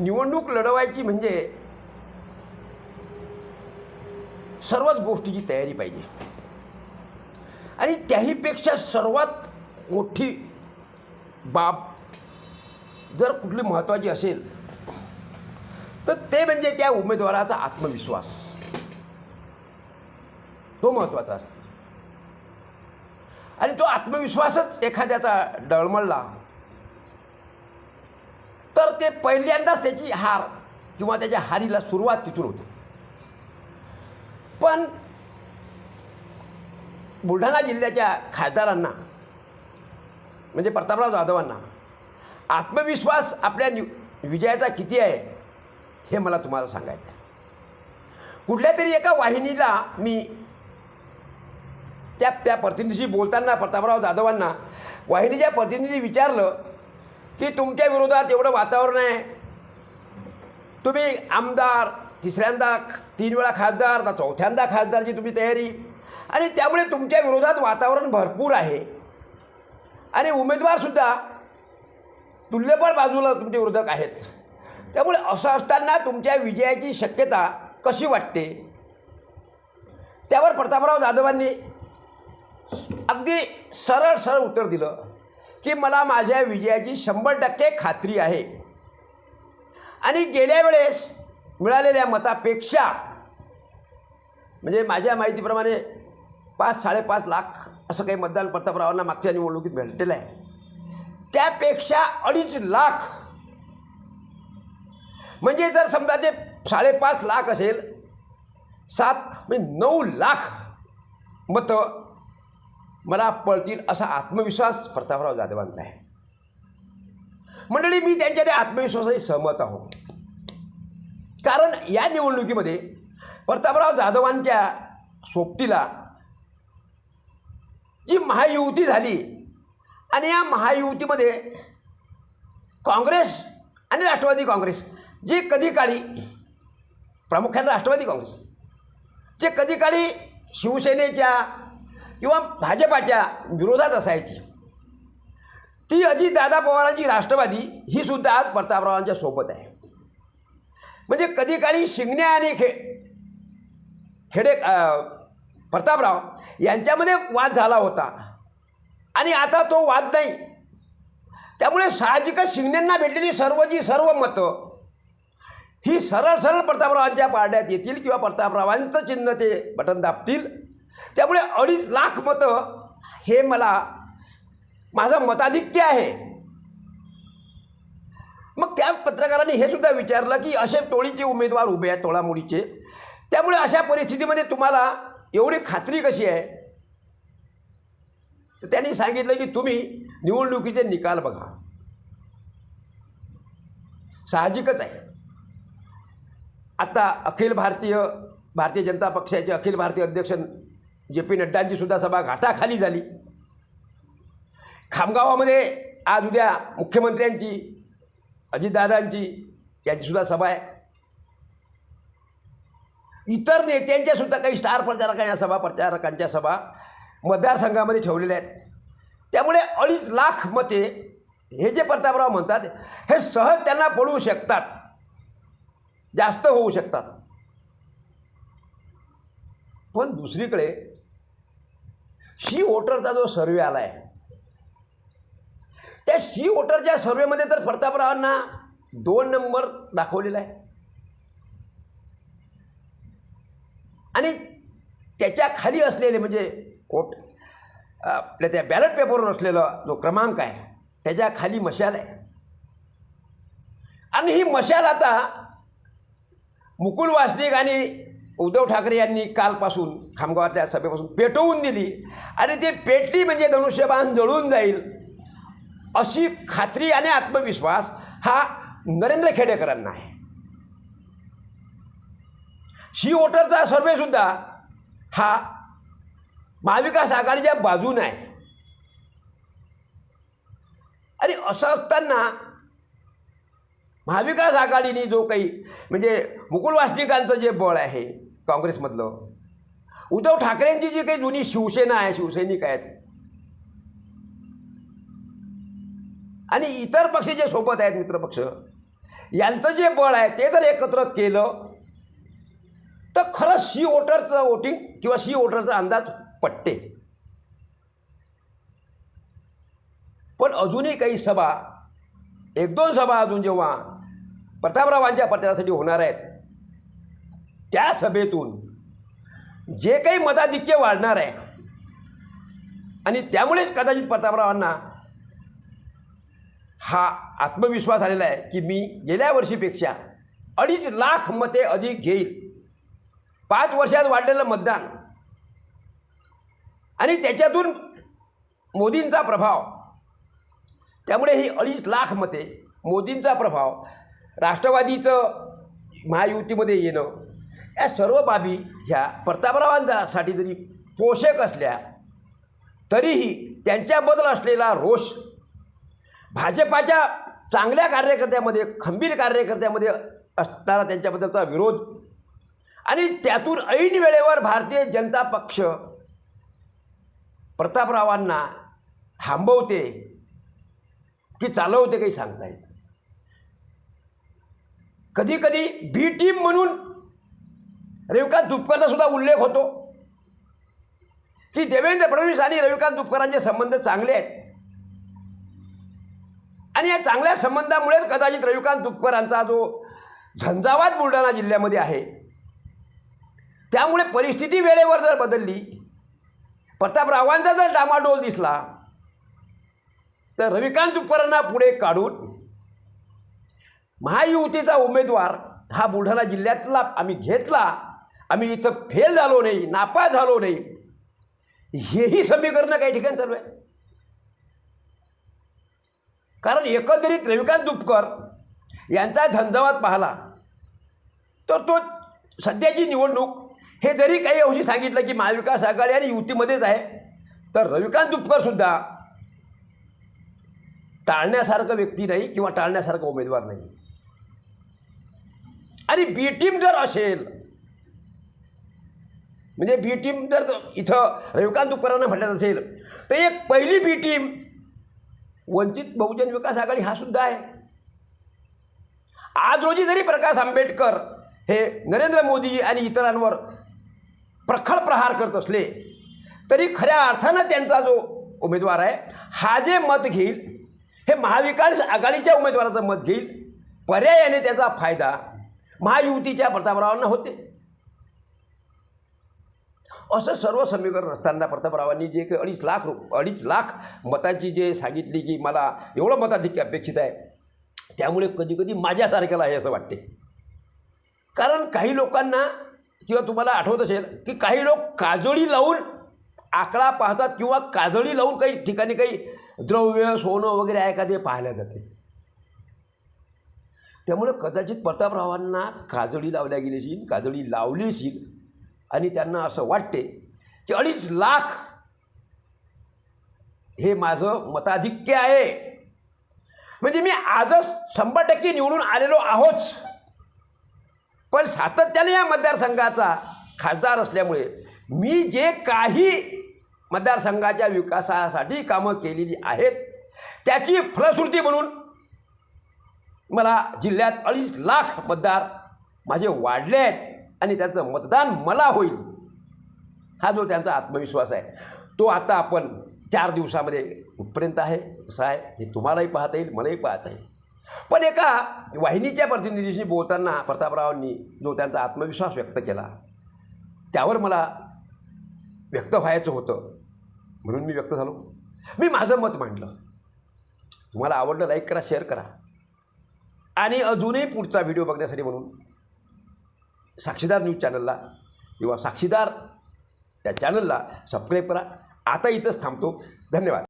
निवडणूक लढवायची म्हणजे सर्वच गोष्टीची तयारी पाहिजे. आणि त्याहीपेक्षा सर्वात मोठी बाब जर कुठली महत्त्वाची असेल तर ते म्हणजे त्या उमेदवाराचा आत्मविश्वास. तो महत्त्वाचा असतो. आणि तो आत्मविश्वासच एखाद्याचा डळमळला तर ते पहिल्यांदाच त्याची हार किंवा त्याच्या हारीला सुरुवात तिथून होते. पण बुलढाणा जिल्ह्याच्या खासदारांना म्हणजे प्रतापराव जाधवांना आत्मविश्वास आपल्या नि विजयाचा किती आहे हे मला तुम्हाला सांगायचं आहे. कुठल्या तरी एका वाहिनीला मी त्या त्या प्रतिनिधीशी बोलताना प्रतापराव जाधवांना वाहिनीच्या प्रतिनिधी विचारलं की तुमच्या विरोधात एवढं वातावरण आहे? तुम्ही आमदार तिसऱ्यांदा तीन वेळा खासदार आता चौथ्यांदा खासदारची तुम्ही तयारी. आणि त्यामुळे तुमच्या विरोधात वातावरण भरपूर आहे. आणि उमेदवारसुद्धा तुल्यबळ बाजूला तुमचे विरोधक आहेत. त्यामुळे असं असताना तुमच्या विजयाची शक्यता कशी वाटते? त्यावर प्रतापराव जाधवांनी अगदी सरळ सरळ उत्तर दिलं. की मला माझ्या विजयाची शंभर टक्के खात्री आहे. आणि गेल्या वेळेस मिळालेल्या मतापेक्षा म्हणजे माझ्या माहितीप्रमाणे पाच साडेपाच लाख असं काही मतदान प्रतापरावांना मागच्या निवडणुकीत भेटलेलं आहे. त्यापेक्षा अडीच लाख म्हणजे जर समजा ते साडेपाच लाख असेल सात म्हणजे नऊ लाख मतं मला पळतील असा आत्मविश्वास प्रतापराव जाधवांचा आहे. मंडळी मी त्यांच्या त्या आत्मविश्वासाशी सहमत आहो कारण या निवडणुकीमध्ये प्रतापराव जाधवांच्या सोबतीला जी महायुती झाली आणि या महायुतीमध्ये काँग्रेस आणि राष्ट्रवादी काँग्रेस जे कधी काळी प्रामुख्याने राष्ट्रवादी काँग्रेस जे कधी काळी शिवसेनेच्या किंवा भाजपाच्या विरोधात असायची. ती अजितदादा पवारांची राष्ट्रवादी ही सुद्धा आज प्रतापरावांच्या सोबत आहे. म्हणजे कधी काळी शिंगणे आणि खे खेडे प्रतापराव यांच्यामध्ये वाद झाला होता. आणि आता तो वाद नाही. त्यामुळे साहजिकच शिंगण्यांना भेटलेली सर्व जी सर्व मतं ही सरळ सरळ प्रतापरावांच्या पारड्यात येतील किंवा प्रतापरावांचं चिन्ह ते बटन दाबतील. त्यामुळे अडीच लाख मतं हे मला माझं मताधिक्य आहे. मग त्या पत्रकारांनी हे सुद्धा विचारलं की असे टोळीचे उमेदवार उभे आहेत तोळामोडीचे त्यामुळे अशा परिस्थितीमध्ये तुम्हाला एवढी खात्री कशी आहे? तर त्यांनी सांगितलं की तुम्ही निवडणुकीचे निकाल बघा. साहजिकच आहे. आता अखिल भारतीय भारतीय जनता पक्षाचे अखिल भारतीय अध्यक्ष जे पी नड्डांची सुद्धा सभा घाटाखाली झाली. खामगावामध्ये आज उद्या मुख्यमंत्र्यांची अजितदादांची यांचीसुद्धा सभा आहे. इतर नेत्यांच्या सुद्धा काही स्टार प्रचारकांच्या सभा प्रचारकांच्या सभा मतदारसंघामध्ये ठेवलेल्या आहेत. त्यामुळे अडीच लाख मते हे जे प्रतापराव म्हणतात हे सहज त्यांना पडू शकतात. जास्त होऊ शकतात. पण दुसरीकडे शी वोटरचा जो सर्वे आला आहे त्या शी वोटरच्या सर्वेमध्ये तर प्रतापरावांना दोन नंबर दाखवलेला आहे. आणि त्याच्याखाली असलेले म्हणजे कोट आपल्या त्या बॅलेट पेपरवर असलेला जो क्रमांक आहे त्याच्याखाली मशाल आहे. आणि ही मशाल आता मुकुल वासनिक आणि उद्धव ठाकरे यांनी कालपासून खामगावातल्या सभेपासून पेटवून दिली. आणि ते पेटली म्हणजे धनुष्यबाण जळून जाईल. अशी खात्री आणि आत्मविश्वास हा नरेंद्र खेडेकरांना आहे. शी वोटरचा सर्वेसुद्धा हा महाविकास आघाडीच्या बाजूने आहे. आणि असं असताना महाविकास आघाडीने जो काही म्हणजे मुकुल वासनिकांचं जे बळ आहे काँग्रेसमधलं. उद्धव ठाकरेंची जी काही जुनी शिवसेना आहे शिवसैनिक आहेत आणि इतर पक्ष जे सोबत आहेत मित्रपक्ष यांचं जे बळ आहे ते जर एकत्र केलं तर खरंच सी वोटरचं वोटिंग किंवा सी वोटरचा अंदाज पटते. पण अजूनही काही सभा एक दोन सभा अजून जेव्हा प्रतापरावांच्या प्रचारासाठी होणार आहेत त्या सभेतून जे काही मताधिक्य वाढणार आहे आणि त्यामुळेच कदाचित प्रतापरावांना हा आत्मविश्वास आलेला आहे की मी गेल्या वर्षीपेक्षा अडीच लाख मते अधिक घेईल. पाच वर्षात वाढलेलं मतदान आणि त्याच्यातून मोदींचा प्रभाव त्यामुळे ही अडीच लाख मते मोदींचा प्रभाव राष्ट्रवादीचं महायुतीमध्ये येणं या सर्व बाबी ह्या प्रतापरावांसाठी जरी पोषक असल्या तरीही त्यांच्याबद्दल असलेला रोष भाजपाच्या चांगल्या कार्यकर्त्यामध्ये खंबीर कार्यकर्त्यामध्ये असणारा त्यांच्याबद्दलचा विरोध आणि त्यातून ऐन वेळेवर भारतीय जनता पक्ष प्रतापरावांना थांबवते की चालवते काही सांगता येत कधी कधी बी टीम म्हणून रविकांत दुपकरचा सुद्धा उल्लेख होतो. की देवेंद्र फडणवीस आणि रविकांत दुपकरांचे संबंध चांगले आहेत. आणि या चांगल्या संबंधामुळेच कदाचित रविकांत दुपकरांचा जो झंझावात बुलढाणा जिल्ह्यामध्ये आहे त्यामुळे परिस्थिती वेळेवर जर बदलली प्रतापरावांचा जर डामाडोल दिसला तर रविकांत दुपकरांना पुढे काढून महायुतीचा उमेदवार हा बुलढाणा जिल्ह्यातला आम्ही घेतला. आम्ही इथं फेल झालो नाही नापास झालो नाही. हेही समीकरणं काही ठिकाणी चालू आहे कारण एकंदरीत रविकांत दुपकर यांचा झंझावात पाहिला तर तो सध्याची निवडणूक हे जरी काही अंशी सांगितलं की महाविकास आघाडी आणि युतीमध्येच आहे तर रविकांत दुपकरसुद्धा टाळण्यासारखं व्यक्ती नाही किंवा टाळण्यासारखा उमेदवार नाही. आणि बी टीम जर असेल म्हणजे बी टीम जर इथं रविकांत दुपकरांना म्हटलं असेल तर एक पहिली बी टीम वंचित बहुजन विकास आघाडी हा सुद्धा आहे. आज रोजी जरी प्रकाश आंबेडकर हे नरेंद्र मोदी आणि इतरांवर प्रखर प्रहार करत असले तरी खऱ्या अर्थानं त्यांचा जो उमेदवार आहे हा जे मत घेईल हे महाविकास आघाडीच्या उमेदवाराचं मत घेईल पर्यायाने त्याचा फायदा महायुतीच्या प्रतापरावांना होते. असं सर्व समीकरण असताना प्रतापरावांनी जे काही अडीच लाख रु अडीच लाख मतांची जे सांगितली की मला एवढं मताधिक्य अपेक्षित आहे त्यामुळे कधीकधी माझ्यासारख्याला आहे असं वाटते. कारण काही लोकांना किंवा तुम्हाला आठवत असेल की काही लोक काजळी लावून आकडा पाहतात किंवा काजळी लावून काही ठिकाणी काही द्रव्य सोनं वगैरे आहे का ते पाहिल्या जाते. त्यामुळे कदाचित प्रतापरावांना काजळी लावल्या गेली असेल काजळी लावली असेल आणि त्यांना असं वाटते की अडीच लाख हे माझं मताधिक्य आहे. म्हणजे मी आजच शंभर टक्के निवडून आलेलो आहोच पण सातत्याने या मतदारसंघाचा खासदार असल्यामुळे मी जे काही मतदारसंघाच्या विकासासाठी कामं केलेली आहेत त्याची फलश्रुती म्हणून मला जिल्ह्यात अडीच लाख मतदार माझे वाढले आहेत. आणि त्याचं मतदान मला होईल. हा जो त्यांचा आत्मविश्वास आहे तो आता आपण चार दिवसामध्ये कुठपर्यंत आहे. कसं आहे हे तुम्हालाही पाहता येईल मलाही पाहता येईल. पण एका वाहिनीच्या प्रतिनिधीशी बोलताना प्रतापरावांनी जो त्यांचा आत्मविश्वास व्यक्त केला त्यावर मला व्यक्त व्हायचं होतं. म्हणून मी व्यक्त झालो. मी माझं मत मांडलं. तुम्हाला आवडलं लाईक करा शेअर करा. आणि अजूनही पुढचा व्हिडिओ बघण्यासाठी म्हणून साक्षीदार न्यूज चॅनलला किंवा साक्षीदार त्या चॅनलला सबस्क्राईब करा. आता इथंच थांबतो. धन्यवाद.